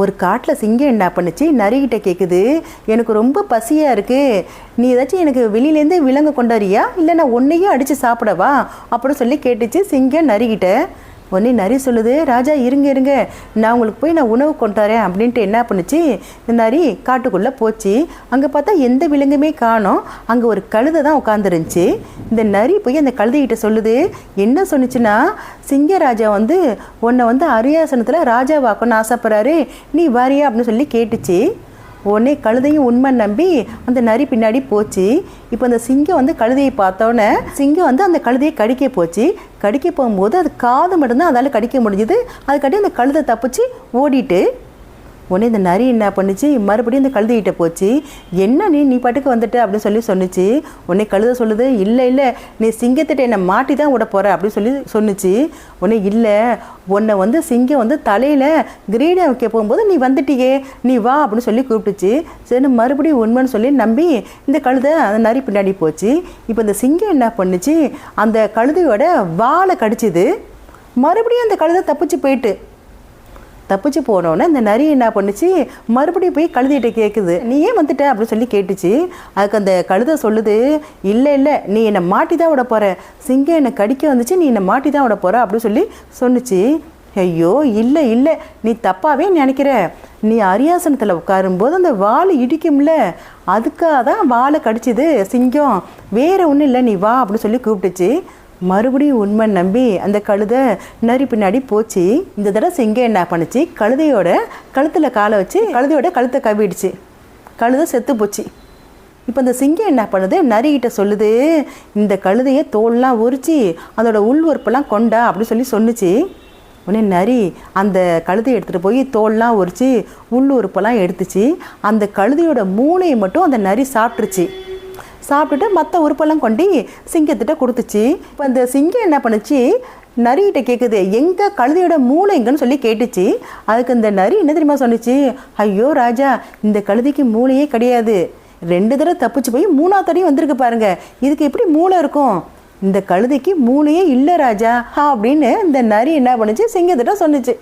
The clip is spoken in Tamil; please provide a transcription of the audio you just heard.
ஒரு காட்டில் சிங்கம் என்ன பண்ணுச்சு? நரிகிட்ட கேட்குது எனக்கு ரொம்ப பசியாக இருக்குது நீ ஏதாச்சும் எனக்கு வெளியிலேருந்து விலங்கு கொண்டாரியா இல்லை நான் ஒன்றையும் அடித்து சாப்பிடவா? அப்படின்னு சொல்லி கேட்டுச்சு சிங்கம் நரிகிட்ட. உடனே நரி சொல்லுது ராஜா இருங்க இருங்க. நான் உங்களுக்கு போய் நான் உணவு கொண்டாரேன் அப்படின்ட்டு என்ன பண்ணுச்சு? இந்த நரி காட்டுக்குள்ளே போச்சு. அங்கே பார்த்தா எந்த விலங்குமே காணும். அங்கே ஒரு கழுதை தான் உட்காந்துருந்துச்சு இந்த நரி போய் அந்த கழுதைகிட்ட சொல்லுது என்ன சொன்னிச்சுன்னா சிங்கராஜா வந்து உன்னை வந்து அரியாசனத்தில் ராஜாவாக்கணும்னு ஆசைப்படுறாரு. நீ வாரியா? அப்படின்னு சொல்லி கேட்டுச்சு. உடனே கழுதையும் உண்மை நம்பி அந்த நரி பின்னாடி போச்சு. இப்போ அந்த சிங்கம் வந்து கழுதையை பார்த்தோன்னே சிங்கம் வந்து அந்த கழுதையை கடிக்க போச்சு. கடிக்க போகும்போது அது காது மட்டும்தான் அதால் கடிக்க முடிஞ்சுது. அதுக்காட்டி அந்த கழுதை தப்பிச்சு ஓடிட்டு உடனே இந்த நரி என்ன பண்ணுச்சு? மறுபடியும் இந்த கழுதைகிட்ட போச்சு. என்ன நீ? நீ பாட்டுக்கு வந்துட்ட அப்படின்னு சொல்லி சொன்னுச்சு. உடனே கழுத சொல்லுது இல்லை இல்லை நீ சிங்கத்திட்ட என்னை மாட்டி தான் விட போகிற அப்படின்னு சொல்லி சொன்னுச்சு. உடனே இல்லை உன்னை வந்து சிங்கம் வந்து தலையில் கிரீடம் வைக்க போகும்போது நீ வந்துட்டியே நீ வா அப்படின்னு சொல்லி கூப்பிட்டுச்சு. சரி மறுபடியும் உண்மைன்னு சொல்லி நம்பி இந்த கழுதை அந்த நரி பின்னாடி போச்சு. இப்போ இந்த சிங்கம் என்ன பண்ணுச்சு? அந்த கழுதையோட வாழை கடிச்சிது. மறுபடியும் அந்த கழுதை தப்பிச்சு போயிட்டு தப்பிச்சு போனோன்னே இந்த நரி என்ன பண்ணுச்சு? மறுபடியும் போய் கழுதிகிட்ட கேட்குது நீ ஏன் வந்துட்ட? அப்படின்னு சொல்லி கேட்டுச்சு. அதுக்கு அந்த கழுதை சொல்லுது இல்லை இல்லை நீ என்னை மாட்டி தான் விட போகிற சிங்கம் என்னை கடிக்க வந்துச்சு நீ என்னை மாட்டி தான் விட போகிற அப்படின்னு சொல்லி சொன்னுச்சு. ஐயோ இல்லை இல்லை நீ தப்பாகவே நினைக்கிற. நீ அரியாசனத்தில் உட்காரும்போது அந்த வால் இடிக்கும்ல. அதுக்காக தான் வாழை கடிச்சிது சிங்கம். வேற ஒன்றும் இல்லை நீ வா அப்படின்னு சொல்லி கூப்பிட்டுச்சு. மறுபடியும் உண்மை நம்பி அந்த கழுதை நரி பின்னாடி போச்சு. இந்த தடவை சிங்கம் என்ன பண்ணுச்சு கழுதையோட கழுத்தில் காலை வச்சு கழுதையோட கழுத்தை கவிடுச்சு கழுதை செத்து போச்சு. இப்போ இந்த சிங்கம் என்ன பண்ணுது நரிகிட்ட சொல்லுது இந்த கழுதையை தோல்லாம் உரிச்சு அதோட உள் உறுப்பெல்லாம் கொண்டா அப்படின்னு சொல்லி சொன்னுச்சு. உடனே நரி அந்த கழுதையை எடுத்துகிட்டு போய் தோல்லாம் உரிச்சு உள் உறுப்பெல்லாம் எடுத்துச்சு. அந்த கழுதையோட மூளையை மட்டும் அந்த நரி சாப்பிட்ருச்சு சாப்பிட்டுட்டு மற்ற உறுப்பெல்லாம் கொண்டு சிங்கத்திட்ட கொடுத்துச்சு. இப்போ அந்த சிங்கம் என்ன பண்ணுச்சு? நரிகிட்ட கேட்குது எங்கே கழுதையோட மூளை எங்கன்னு சொல்லி கேட்டுச்சு. அதுக்கு இந்த நரி என்ன தெரியுமா சொன்னுச்சு? ஐயோ ராஜா இந்த கழுதைக்கு மூளையே கிடையாது. ரெண்டு தடவை தப்பிச்சு போய் மூணாவது தடையும் வந்திருக்கு பாருங்க. இதுக்கு எப்படி மூளை இருக்கும்? இந்த கழுதைக்கு மூளையே இல்லை ராஜா அப்படின்னு இந்த நரி என்ன பண்ணுச்சு? சிங்கத்திட்ட சொன்னுச்சு.